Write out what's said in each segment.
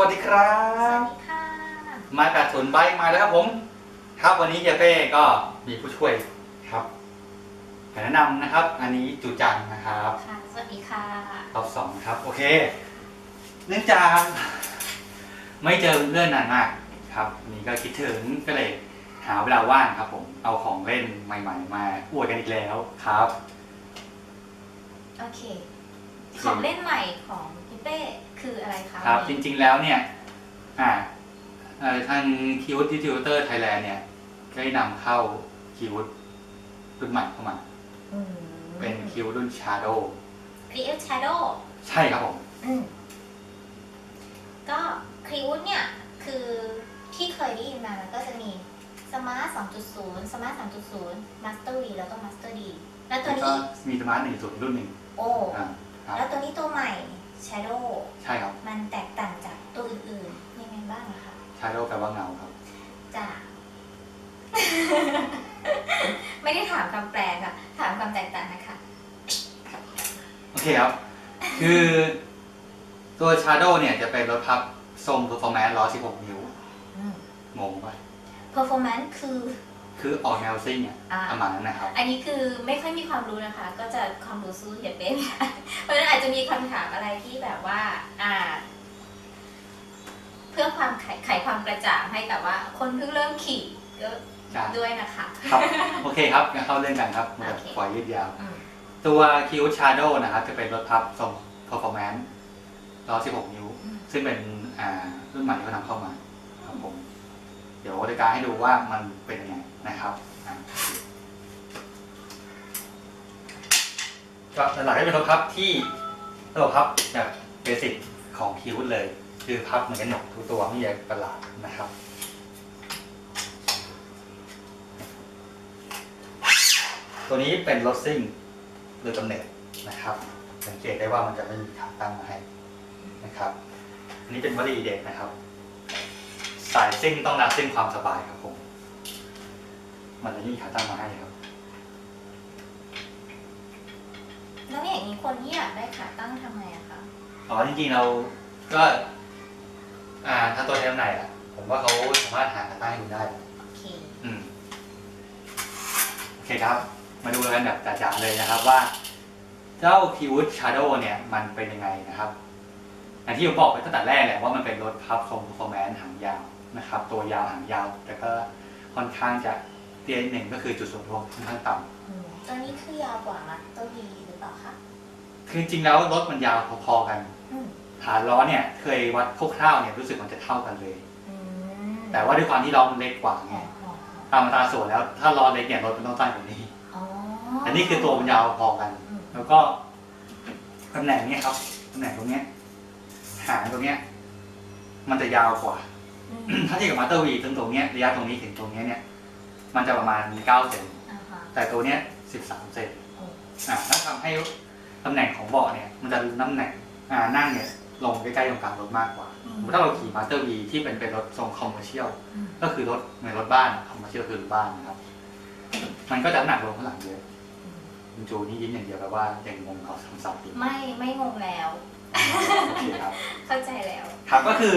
วัสดีครัสวับ สดีค่ะ มากับทุนใบมาแล้วครับผม ครับวันนี้เจเป้ก็มีผู้ช่วยครับแนะนำนะครับ อันนี้จูจังนะครับค่ะ สวัสดีค่ะ รอบสองครับ โอเค เนื่องจาก ไม่เจอเพื่อนนานมากครับวันนี้ก็คิดถึงก็เลยหาเวลาว่างครับ ผมเอาของเล่นใหม่ ๆ มาอวดกันอีกแล้วครับ โอเค ของเล่นใหม่ของพี่เป้ คืออะไรคะครับวันจนี้ริงๆแล้วเนี่ยอ่าเอ่อทางคิวดิจิทัลเตอร์ไทยแลนด์เนี่ยได้นำเข้าคิวรุ่นใหม่เข้ามาอืมเป็นคิวรุ่น Shadow Create Shadow ใช่ครับผมอืมก็ครีวุฒเนี่ย คือที่เคยได้ยินมามันก็จะมี Smart 2.0 Smart 3.0 Master V แล้วก็ Master D แล้วตัวแล้วก็นี้มีสมาร์ทหนึ่งศูนย์รุ่นหนึ่งโอ้อ่าครับแล้วตัวนี้ตัวใหม่ Shadow ใช่ครับ มันแตกต่างจากตัวอื่นๆยังไงบ้างอะคะ Shadow แปลว่าเงาครับจ้ะไม่ได้ถามคำแปลค่ะ ถามความแตกต่างนะคะ โอเคครับ คือตัว Shadow เนี่ยจะเป็นรถพับทรง performance 116 นิ้วงงป่ะ performance คือ คือออกแนวซิ่งอะอ่า ประมาณนั้นนะครับ อันนี้คือไม่ค่อยมีความรู้นะคะ ก็จะความรู้สู้เหียเป้ไม่ได้เพราะฉะนั้นอาจจะมีคำถามอะไรที่แบบว่า อ่า เพื่อความไขไขความกระจ่างให้กับว่า คนเพิ่งเริ่มขี่ก็จ้ะด้วยนะคะ ครับ โอเคครับงั้นเข้าเรื่องกันครับมาโอเค ปล่อยยืดยาว อืมตัว Q Shadow นะครับ จะเป็นรถพับทรง performance 116 นิ้ว อืมซึ่งเป็นอ่ารุ่นใหม่ที่เขานำเข้ามาครับผม เดี๋ยวจะการให้ดูว่ามันเป็นยังไงนะครับก็หลักๆก็เป็นรถพับที่ระบบพับแบบเบสิกของคิวเลย คือพับเหมือนกันหมดทุกตัวไม่มีอะไรประหลาดนะครับตัวนี้เป็นรถซิ่งโดยกำเนิดนะครับ สังเกตได้ว่ามันจะไม่มีขาตั้งมาให้นะครับ อันนี้เป็นวลีเด็ดนะครับ สายซิ่งต้องนับซิ่งความสบายครับผม มันจะไม่มีขาตั้งมาให้ครับ แล้วอย่างนี้คนที่อยากได้ขาตั้งทำไงอะคะอ๋อจริงๆเราก็ อ่าถ้าตัวเทมไหนอะ ผมว่าเขาสามารถหาขาตั้งให้คุณได้ โอเคอืมโอเคครับ มาดูกันแบบจ๋าๆเลยนะครับว่า เจ้า k ีวูดชาร์โดเนี่ย มันเป็นยังไงนะครับอย่างที่ผมบอกไปตั้งแต่แรกแหละว่ามันเป็นรถพับทรง performance หางยาว นะครับ ตัวยาวหางยาวแต่ก็ค่อนข้างจะเตี้ยนิดหนึ่งก็คือจุดส่วนรวมค่อนข้างต่อืมตัวนี้คือยาวกว่ามัตเตอร์วีหรือเปล่าคะำคือจริงๆแล้วรถมันยาวพอๆกัน อืมฐานล้อเนี่ยเคยวัดคร่าวๆเนี่ยรู้สึกมันจะเท่ากันเลย อืมแต่ว่าด้วยความที่ล้อมันเล็กกว่าอ๋ไงออ๋อตามอัตราส่วนแล้วถ้าล้อเล็กเนี่ยรถมันต้องสั้นกว่านี้ อ๋ออันนี้คือตัวมันยาวพอกันอืมแล้วก็ตำแหน่งเนี้ยครับตำแหน่งตรงเนี้ยหางตรงเนี้ยมันจะยาวกว่าอืม ถ้าเทียบกับมาสเตอร์วีตรงตรงเนี้ยระยะตรงนี้ถึงตรงเนี้ยเนี่ยมันจะประมาณ9เซนอ่าฮะแต่ตัวเนี้ย13เซนโอ้อ่าถ้าทำให้ตำแหน่งของเบาะเนี่ยมันจะน้ำแหน่งอ่านั่งเนี่ยลงใกล้ๆตรงกลางรถมากกว่าอืมถ้าเราขี่มาสเตอร์วีที่เป็นเป็นรถทรงคอมเมอร์เชียลอืม ก็คือรถในรถบ้านคอมเมอร์เชียลคือรถบ้านนะครับ มันก็จะน้ำหนักลงข้างหลังเยอะอืมคุณจูนี่ยิ้มอย่างเดียวแปลว่ายังงงเขาคำศัพท์อยู่ไม่ไม่งงแล้ว โอเคครับ เข้าใจแล้ว ครับก็คือ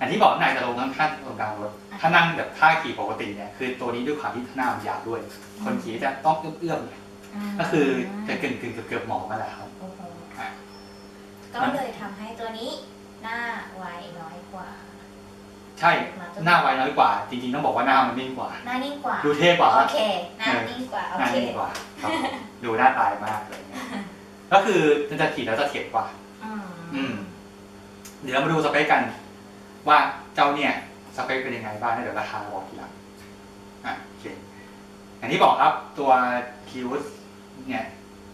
อันที่บอกหนักจะลงทั้งข้างตรงกลางรถถ้านั่งแบบท่าขี่ปกติเนี่ยคือตัวนี้ด้วยความที่หน้ามันยาวด้วย คนขี่จะต้องเอื้อมๆหน่อยก็คือจะกึ่งกึ่งๆเกือบๆหมอมาแหละครับโอ้โหอะก็เลยทำให้ตัวนี้หน้าไวน้อยกว่า ใช่หน้าไวน้อยกว่า จริงๆต้องบอกว่าหน้ามันนิ่งกว่า หน้านิ่งกว่า ดูเท่กว่าโอเคหน้านิ่งกว่าโอหน้าเคนิ่งกว่าครับดูหน้าตายมากเลยเนี่ยก็คือมันจะขี่แล้วจะเถียงกว่า อืมอืมเดี๋ยวเรามาดูสเปคกัน ว่าเจ้าเนี่ยสเปคเป็นยังไงบ้างแล้วเดี๋ยวราคาบอกทีหลังอะโอเคอย่างที่บอกครับตัวคิวสเนี่ย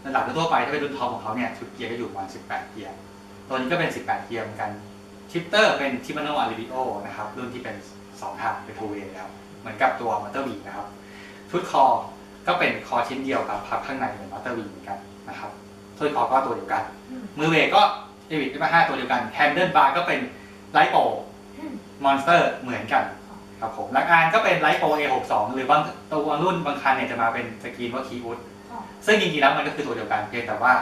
ระดับทั่วไปถ้าเป็นรุ่นท็อปของเขาเนี่ยชุดเกียร์ก็อยู่ประมาณ 18 เกียร์ ตัวนี้ก็เป็น 18 เกียร์เหมือนกัน ชิปเตอร์เป็นชิม a โนอาริบิโอนะครับ รุ่นที่เป็น 2 ทางเป็นทูเวย์แล้ว เหมือนกับตัวมอเตอร์บีนะครับ ชุดคอก็เป็นคอชิ้นเดียวกับพับข้างในเหมือนมอเตอร์บีเหมือนกันนะครับชุดคอก็ตัวเดียวกันอืมมือเวกก็เอวิทเอฟห้าตัวเดียวกันแฮนเดิลบาร์ก็เป็นไลโปอื มมอนสเตอร์เหมือนกันครับผมหลักการก็เป็นไลโป A62 หรือบางตัวรุ่นบางคันเนี่ยจะมาเป็นสกรีนว่าคีย์วูดอ๋อซึ่งจริงๆแล้วมันก็คือตัวเดียวกันเพียงแต่ว่า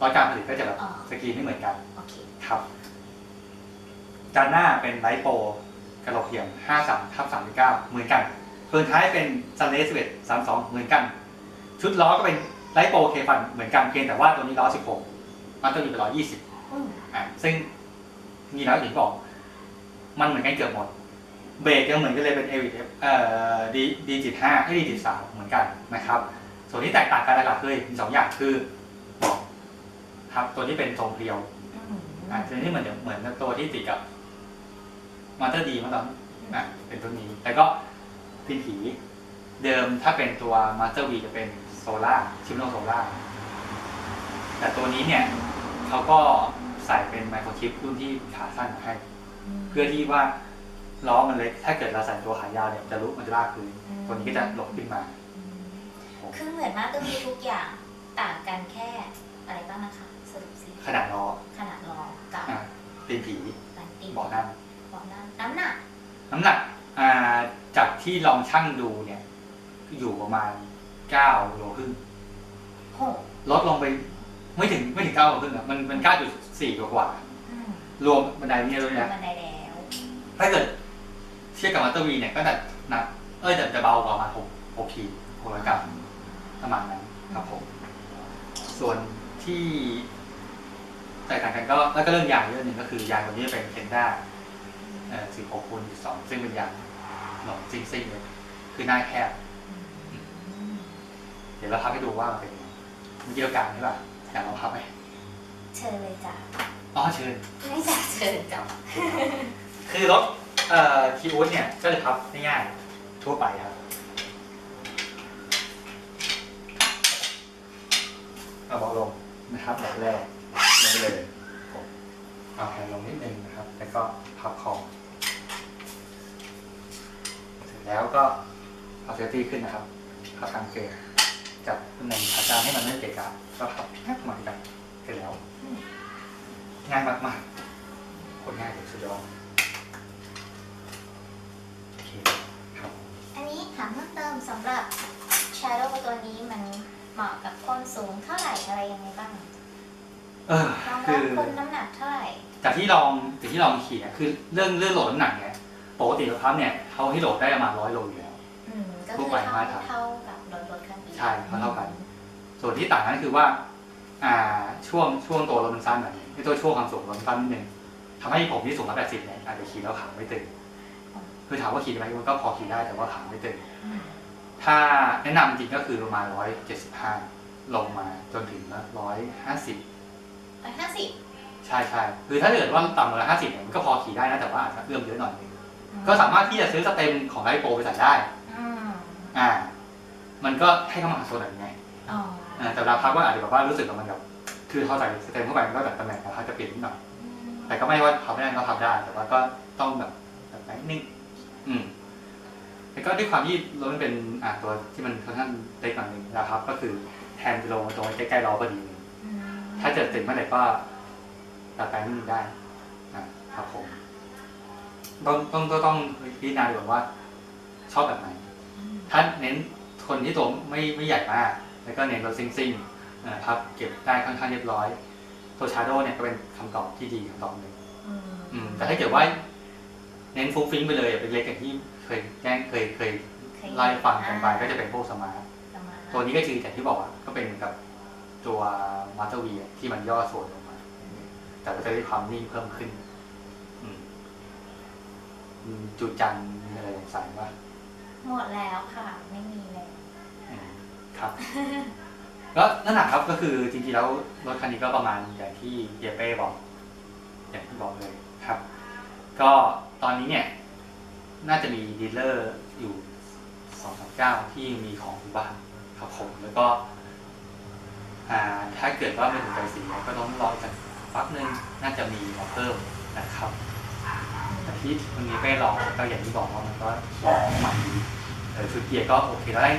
ร้อยการผลิตก็จะแบบอ๋อสกรีนไม่เหมือนกันโอเคครับจานหน้าเป็นไลท์โปรกระโหลกเหลี่ยม 53ทับ39 เหมือนกันเฟืองท้ายเป็นซันเลส11 32 เหมือนกัน ชุดล้อก็เป็นไลท์โปรเคฟันเหมือนกันเพียงแต่ว่าตัวนี้ล้อ 16 มันตัวนี้เป็นล้อ20อืมอะซึ่งมีแล้วอย่างที่บอก มันเหมือนกันเกือบหมด เบรกยังเหมือนกันเลยเป็นเอวิเอ่อดีดีจิตห้าให้ดีจิตสามเหมือนกันนะครับ ส่วนที่แตกต่างกันหลักๆเลยมีสองอย่างคือบอกครับตัวที่เป็นทรงเรียวอืมอะตัวนี้เหมือนเหมือนตัวที่ติดกับมาสเตอร์ดีมาตอนอะเป็นตัวนี้แต่ก็พินผีเดิมถ้าเป็นตัวมาสเตอร์วีจะเป็นโซล่าชิมโนโซล่าแต่ตัวนี้เนี่ยเขาก็ใส่เป็นไมโครชิปรุ่นที่ขาสั้นมาให้ เพื่อที่ว่าล้อมันเล็ก ถ้าเกิดเราใส่ตัวขายาวเนี่ยมันจะลุกมันจะลากพื้นตัวนี้ก็จะหลบขึ้นมาคือเหมือนมาต้องมีทุกอย่างต่างกันแค่อะไรบ้างนะคะสรุปสิขนาดล้อขนาดล้อกับอะตีนผีการตีเบาะนั่งเบาะนั่งน้ำหนักน้ำหนักอ่าจากที่ลองชั่งดูเนี่ยอยู่ประมาณ9โลครึ่งโหลดลงไปไม่ถึงไม่ถึง9โลครึ่งอะมันมัน9.4กว่ากว่าอืม รวมบันไดเนี่ยด้วยนะบันไดแล้วถ้าเกิดเทียบกับมัตเตอร์วีเนี่ยก็จะหนัก เอ้ยแต่จะเบากว่าประมาณ6 6ขีด6ร้อยกรัมประมาณนั้นครับผม ส่วนที่แตกต่างกันก็แล้วก็เรื่องยางเรื่องหนึ่งก็คือยางตัวนี้จะเป็นเคนด้าเอ่อ16คูณ12ซึ่งเป็นยางหนอนซิ่งๆเลยคือหน้าแคบอืมเดี๋ยวเราพับให้ดูว่ามันเป็นยังไงเมื่อกี้เรากางใช่ป่ะอยากลองพับไหมเชิญเลยจ้ะ อ๋อเชิญ ไม่จ้ะเชิญจ้ะคือรถเอ่อคีอูดเนี่ยก็จะพับง่ายๆทั่วไปครับ เอาเบาลงนะครับแบบแรกลงไปเลยผมเอาแขนลงนิดนึงนะครับ แล้วก็พับคอเสร็จแล้วก็เอาเซฟตี้ขึ้นนะครับพับกางเกงจับตำแหน่งขาจานให้มันไม่เกะกะก็พับแค่เหมือนกันเสร็จแล้ว ง่ายมากๆโคตรง่ายเลยสุดยอดโอเคครับอันนี้ถามเพิ่มเติมสำหรับ Shadow ตัวนี้มันเหมาะกับคนสูงเท่าไหร่อะไรยังไงบ้างเออน้องคืรับอ คนน้ำหนักเท่าไหร่จากที่ลองจากที่ลองขี่อะคือเรื่องเรื่องโหลดน้ำหนักเนี่ยปกติรถพับเนี่ยเขาให้โหลดได้ประมาณร้อยโลอยู่แล้ว อืมก็ทั่คืวอไปเท่ามาตรฐานเท่ากับรถรถคันอื่นใช่เท่าเท่ากัน ส่วนที่ต่างนั้นคือว่า อ่าช่วงช่วงตัวรถมันสั้นหน่อยนึ งไอ้ตัวช่วงความสูงรถมันสั้นนิดนึงทำให้ผมที่สูงร้อยแปดสิบเนี่ยอาจจะขี่แล้วขาไม่ตึงคือถามว่าขี่ได้ไหมมันก็พอขี่ได้แต่ว่าขาไม่ตึงอืมถ้าแนะนำจริงก็คือประมาณร้อยเจ็ดสิบห้าลงมาจนถึงร้อยห้าสิบร้อยห้าสิบใช่ใช่คือถ้าเกิดว่าต่ำกว่าห้าสิบเนี่ยมันก็พอขี่ได้นะแต่ว่าอาจจะเอื้อมเยอะหน่อยนึงก็สามารถที่จะซื้อสเต็มของไลโปรไปใส่ได้อืมอ่า มันก็ให้เข้ามาหาโซนแบบนี้ไงอ๋ออ่าแต่เวลาพักว่าอาจจะแบบว่ารู้สึกว่ามันแบบ คือพอใส่สเต็มเข้าไปมันก็แบบตำแหน่งเขาจะเปลี่ยนนิดหน่อยอืมแต่ก็ไม่ว่าพับไม่ได้ก็พับได้ แต่ว่าก็ต้องแบบแบบไหนนิ่งอืมแล้วก็ด้วยความที่รถมันเป็นอ่าตัวที่มันค่อนข้างเล็กหน่อยนึงนะครับ ก็คือแทนจะลงมาตรงใกล้ๆล้อพอดีอืมถ้าเกิดติดเมื่อไหร่ก็ตัดไปนิดนึงได้อะครับผมต้องต้องต้องต้องพิจารณาดูก่อนว่า ชอบแบบไหนอืมถ้าเน้นคนที่ตัวไม่ไม่ใหญ่มาก แล้วก็เน้นรถซิ่งซิ่งๆ นะครับเก็บได้ค่อนข้างเรียบร้อย ตัวชาโดเนี่ยก็เป็นคำตอบที่ดีคำตอบหนึ่งอืมอืมแต่ถ้าเกิดว่าเน้นฟุ้งฟิ้งไปเลยเป็นเล็กอย่างที่เคยแจ้งเคยเคยเคยไล่าให้ฟังกันไปก็จะเป็นพวกสมาร์ทประมาณตัวนี้ก็คืออย่างที่บอกอะก็เป็นเหมือนกับตัวมาสเตอร์วีที่มันย่อส่วนลงมา แต่ก็จะได้ความนิ่งเพิ่มขึ้นอืมอืมจุดจันทร์มีอะไรสงสัยว่าหมดแล้วค่ะ ไม่มีแล้วครับ ก็นั่นแหละครับก็คือจริงๆแล้วรถคันนี้ก็ประมาณอย่างที่เยเป้บอก อย่างที่บอกเลยครับ ก็ตอนนี้เนี่ย น่าจะมีดีลเลอร์อยู่สองสามเจ้าที่มีของอยู่บ้านครับผมแล้วก็อ่าถ้าเกิดว่าไม่ถึงใจสีก็ต้องรอจากพักหนึ่งน่าจะมีมาเพิ่มนะครับแต่ที่วันนี้ไปลองก็อย่างที่บอกว่ามันก็ใหม่ดีเออชุดเกียร์ก็โอเคแล้วได้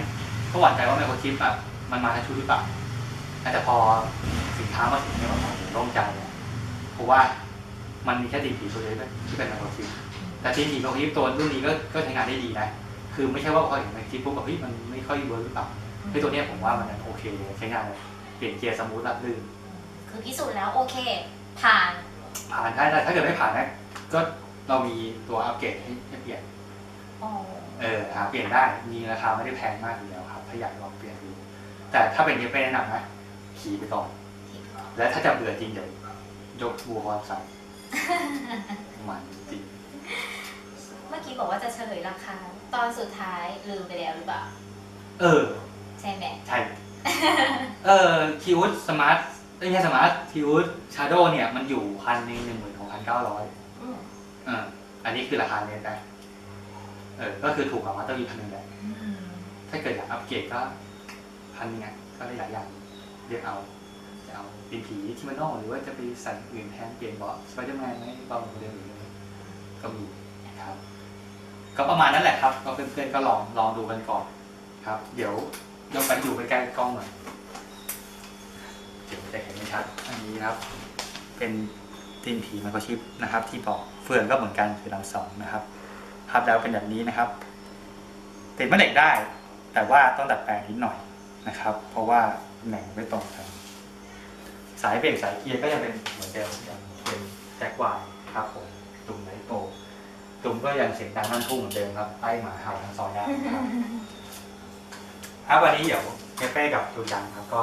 ก็หวั่นใจว่าไมโครชิปอะ มันมาทั้งชุดหรือเปล่าแต่พอสินค้ามาถึงเนี่ยมันโล่งใจอะเพราะว่ามันมีแค่ตีนผีตัวเดียวที่เป็นไมโครชิปแต่ทีมหญิงของทิปตัวรุ่นนี้ก็ก็ใช้งานได้ดีนะ คือไม่ใช่ว่าพอเห็นในคลิปปุ๊บแบบเฮ้ยมันไม่ค่อยเวิร์กหรือเปล่าเฮ้ยตัวเนี้ยผมว่ามันยังโอเคเลยใช้งานเลยเปลี่ยนเกียร์สมูทรับลื่นคือพิสูจน์แล้วโอเค ผ่าน ผ่านได้แต่ถ้าเกิดไม่ผ่านนะก็เรามีตัวอัปเกรดให้ให้เปลี่ยนอ๋อเออหาเปลี่ยนได้มีราคาไม่ได้แพงมากอยู่แล้วครับ ถ้าอยากลองเปลี่ยนดู แต่ถ้าเป็นเนี้ยไม่แนะนำนะขี่ไปก่อน และถ้าจะเบื่อจริงเดี๋ยวยกบูฮอนใส่มันจริง เมื่อกี้บอกว่าจะเฉลยราคา ตอนสุดท้ายลืมไปแล้วหรือเปล่า เออ ใช่ไหมใช่ เออคิวสมาร์ทไม่ใช่สมาร์ทคิวชาร์โดเนี่ยมันอยู่พันหนึ่งหนึ่งหมื่นหกพันเก้าร้อยอืมอ่าอันนี้คือราคาเน็ตนะเออ ก็คือถูกกว่ามาสเตอร์วีพันหนึ่งแหละอืมถ้าเกิดอยากอัปเกรดก็ พันหนึงอะก็ได้หลายอย่างเลือกเอาจะเอาเป็นผีทิมานนอลหรือว่าจะไปใส่อื่นแทนเปลี่ยนเบาสไปเดอร์แมนไหมเบาเหมือนเดิมหรืออะไรก็มีนะครับ ก็ประมาณนั้นแหละครับ ก็เพื่อนๆก็ลองลองดูกันก่อนครับ เดี๋ยวยกไปดูใกล้กล้องหน่อยเดี๋ยวจะเห็นไม่ชัดอันนี้ครับ เป็นตีนผีไมโครชิปนะครับ ที่บอกเฟืองก็เหมือนกันคือลำสองนะครับภาพแล้วเป็นแบบนี้นะครับติดแม่เหล็กได้ แต่ว่าต้องดัดแปลงนิดหน่อย นะครับ เพราะว่าตำแหน่งไม่ตรงกัน สายเบรกสายเกียร์ก็ยังเป็นเหมือนเดิมยังเป็นแจ็ควายครับผมตุ่มไลโตตุ่มก็ยังเสียงดังนั่นทุ่งเหมือนเดิมครับไล่หมาเห่าทั้งซอยได้ครับครับวันนี้เดี๋ยวเจเป้กับดูยังครับก็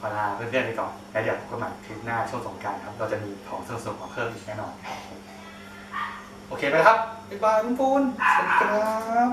ขอลาเพื่อนๆไปก่อนแล้วเดี๋ยวกันใหม่คลิปหน้าช่วงสงการครับ เราจะมีของสนุกๆมาเพิ่มอีกแน่นอนครับโอเคไปครับบ๊ายบายปุ้นสวัสดีครับ